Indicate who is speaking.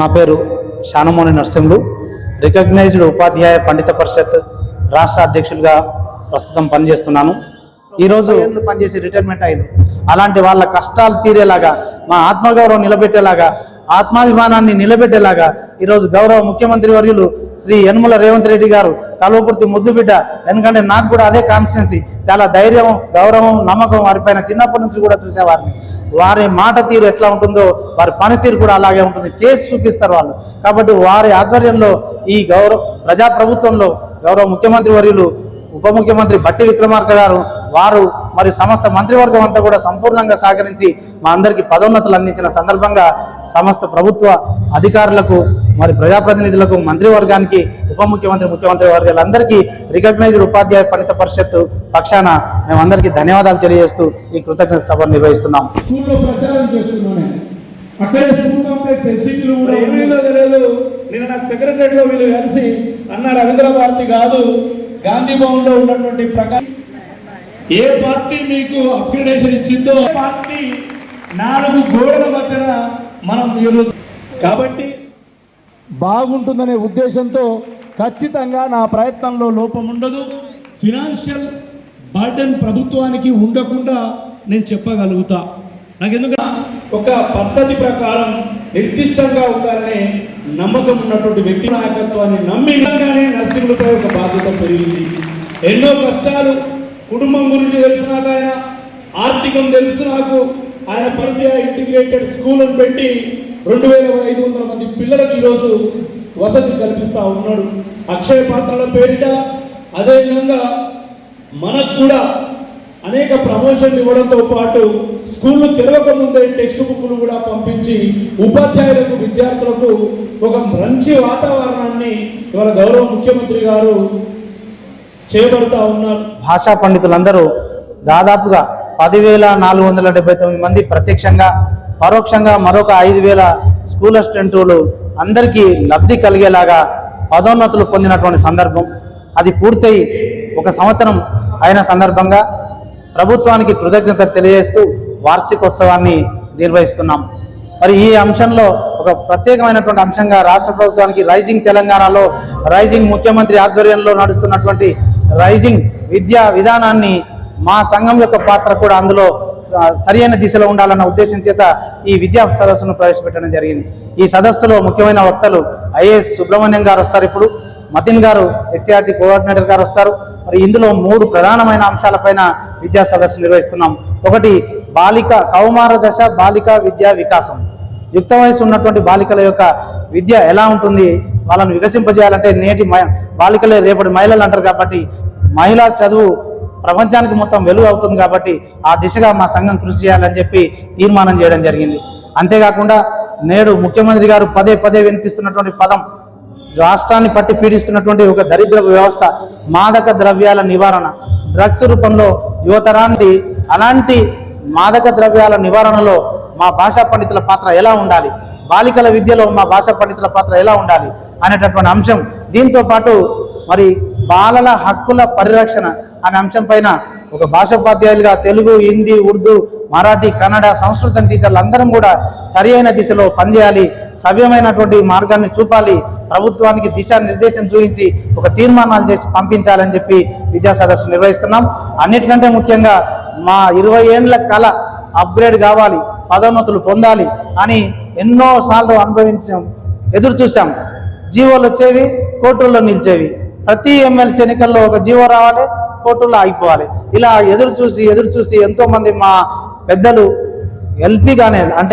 Speaker 1: నా పేరు శానమోని నరసింహులు రికగ్నైజ్డ్ ఉపాధ్యాయ పండిత పరిషత్ రాష్ట్ర అధ్యక్షులుగా ప్రస్తుతం పనిచేస్తున్నాను. ఈరోజు పనిచేసి రిటైర్మెంట్ అయింది. అలాంటి వాళ్ళ కష్టాలు తీరేలాగా మా ఆత్మగౌరవం నిలబెట్టేలాగా ఆత్మాభిమానాన్ని నిలబెట్టేలాగా ఈరోజు గౌరవ ముఖ్యమంత్రి వర్యులు శ్రీ యనుమల రేవంత్ రెడ్డి గారు కల్వకుర్తి ముద్దుబిడ్డ ఎందుకంటే నాకు కూడా అదే కాన్స్టిట్యున్సీ చాలా ధైర్యం గౌరవం నమ్మకం వారిపైన చిన్నప్పటి నుంచి కూడా చూసేవారిని. వారి మాట తీరు ఎట్లా ఉంటుందో వారి పనితీరు కూడా అలాగే ఉంటుంది. చేసి చూపిస్తారు వాళ్ళు. కాబట్టి వారి ఆధ్వర్యంలో ఈ గౌరవ ప్రజాప్రభుత్వంలో గౌరవ ముఖ్యమంత్రి వర్యులు ఉప ముఖ్యమంత్రి బట్టి విక్రమార్క గారు వారు మరి సమస్త మంత్రివర్గం అంతా కూడా సంపూర్ణంగా సహకరించి మా అందరికీ పదోన్నతులు అందించిన సందర్భంగా సమస్త ప్రభుత్వ అధికారులకు మరి ప్రజాప్రతినిధులకు మంత్రివర్గానికి ఉప ముఖ్యమంత్రి ముఖ్యమంత్రి వర్గాలందరికీ రికగ్నైజ్డ్ ఉపాధ్యాయ పండిత పరిషత్ పక్షాన మేమందరికీ ధన్యవాదాలు తెలియజేస్తూ ఈ కృతజ్ఞత సభను నిర్వహిస్తున్నాం
Speaker 2: స్కూల్లో ప్రచారం చేస్తున్నాను నేను. అక్కడే స్కూల్ కాంప్లెక్స్ ఎస్సీలు కూడా
Speaker 3: మరి ఏమైందో తెలియదు నిన్న నాకు సెక్రటరీలో వీళ్ళు కలిసి అన్న రవీంద్ర భారతి కాదు గాంధీ భవన్లో ఉన్నటువంటి ప్రకాశ్
Speaker 2: ఏ పార్టీ మీకు అఫిడేషన్ ఇచ్చిందో?
Speaker 3: పార్టీ నాలుగు గోడల మధ్యన మనం ఈరోజు కాబట్టి
Speaker 2: బాగుంటుందనే ఉద్దేశంతో ఖచ్చితంగా నా ప్రయత్నంలో లోపం ఉండదు. ఫినాన్షియల్ బర్డెన్ ప్రభుత్వానికి ఉండకుండా నేను చెప్పగలుగుతా. నాకు ఎందుకంటే
Speaker 3: ఒక పద్ధతి ప్రకారం నిర్దిష్టంగా ఉండాలనే నమ్మకం ఉన్నటువంటి వ్యక్తి నాయకత్వాన్ని నమ్మి నిజంగానే నరసింహులపై ఒక బాధ్యత పెరిగింది. ఎన్నో కష్టాలు కుటుంబం గురించి తెలుసు నాకు ఆయన. ఆర్థికం తెలుసు నాకు. ఆయన పరిధి ఇంటిగ్రేటెడ్ స్కూల్ని పెట్టి రెండు వేల ఐదు వందల మంది పిల్లలకు ఈరోజు వసతి కల్పిస్తూ ఉన్నాడు. అక్షయ పాత్రల పేరిట అదేవిధంగా మనకు కూడా అనేక ప్రమోషన్లు ఇవ్వడంతో పాటు స్కూళ్ళు తెరవకముందే టెక్స్ట్ బుక్లు కూడా పంపించి ఉపాధ్యాయులకు విద్యార్థులకు ఒక మంచి వాతావరణాన్ని ఇవాళ గౌరవ ముఖ్యమంత్రి గారు చేయబడతా ఉన్నారు.
Speaker 1: భాషా పండితులందరూ దాదాపుగా పదివేల నాలుగు వందల డెబ్బై తొమ్మిది మంది ప్రత్యక్షంగా పరోక్షంగా మరొక ఐదు వేల స్కూల్ అసిస్టెంట్లు అందరికీ లబ్ధి కలిగేలాగా పదోన్నతులు పొందినటువంటి సందర్భం. అది పూర్తయి ఒక సంవత్సరం అయిన సందర్భంగా ప్రభుత్వానికి కృతజ్ఞత తెలియజేస్తూ వార్షికోత్సవాన్ని నిర్వహిస్తున్నాం. మరి ఈ అంశంలో ఒక ప్రత్యేకమైనటువంటి అంశంగా రాష్ట్ర ప్రభుత్వానికి రైజింగ్ తెలంగాణలో రైజింగ్ ముఖ్యమంత్రి ఆధ్వర్యంలో నడుస్తున్నటువంటి రైజింగ్ విద్యా విధానాన్ని మా సంఘం యొక్క పాత్ర కూడా అందులో సరైన దిశలో ఉండాలన్న ఉద్దేశం చేత ఈ విద్యా సదస్సును ప్రవేశపెట్టడం జరిగింది. ఈ సదస్సులో ముఖ్యమైన వక్తలు ఐఏఎస్ సుబ్రహ్మణ్యం గారు వస్తారు ఇప్పుడు మతిన్ గారు ఎస్సీఆర్టీ కోఆర్డినేటర్ గారు వస్తారు. మరి ఇందులో మూడు ప్రధానమైన అంశాలపైన విద్యా సదస్సు నిర్వహిస్తున్నాం. ఒకటి బాలిక కౌమార దశ బాలిక విద్యా వికాసం. యుక్త వయసు ఉన్నటువంటి బాలికల యొక్క విద్య ఎలా ఉంటుంది? వాళ్ళను వికసింపజేయాలంటే నేటి మ- బాలికలే రేపటి మహిళలు అంటారు కాబట్టి మహిళా చదువు ప్రపంచానికి మొత్తం వెలుగు అవుతుంది కాబట్టి ఆ దిశగా మా సంఘం కృషి చేయాలని చెప్పి తీర్మానం చేయడం జరిగింది. అంతేకాకుండా నేడు ముఖ్యమంత్రి గారు పదే పదే వినిపిస్తున్నటువంటి పదం రాష్ట్రాన్ని పట్టి పీడిస్తున్నటువంటి ఒక దరిద్ర వ్యవస్థ మాదక ద్రవ్యాల నివారణ. డ్రగ్స్ రూపంలో యువతరాన్ని అలాంటి మాదక ద్రవ్యాల నివారణలో మా భాషా పండితుల పాత్ర ఎలా ఉండాలి? బాలికల విద్యలో మా భాషా పండితుల పాత్ర ఎలా ఉండాలి అనేటటువంటి అంశం దీంతో పాటు మరి బాలల హక్కుల పరిరక్షణ అనే అంశం పైన ఒక భాషోపాధ్యాయులుగా తెలుగు హిందీ ఉర్దూ మరాఠీ కన్నడ సంస్కృతం టీచర్లు అందరం కూడా సరి అయిన దిశలో పనిచేయాలి సవ్యమైనటువంటి మార్గాన్ని చూపాలి ప్రభుత్వానికి దిశానిర్దేశం చూపించి ఒక తీర్మానాలు చేసి పంపించాలని చెప్పి విద్యా సదస్సు నిర్వహిస్తున్నాం. అన్నిటికంటే ముఖ్యంగా మా ఇరవై ఏండ్ల కళ అప్గ్రేడ్ కావాలి పదోన్నతులు పొందాలి అని ఎన్నోసార్లు అనుభవించాం ఎదురు చూసాం జీవోలు వచ్చేవి కోర్టుల్లో నిలిచేవి. ప్రతి ఎమ్మెల్సీ ఎన్నికల్లో ఒక జీవో రావాలి కోర్టుల్లో ఆగిపోవాలి. ఇలా ఎదురు చూసి ఎదురు చూసి ఎంతోమంది మా పెద్దలు ఎల్పీగానే అంటే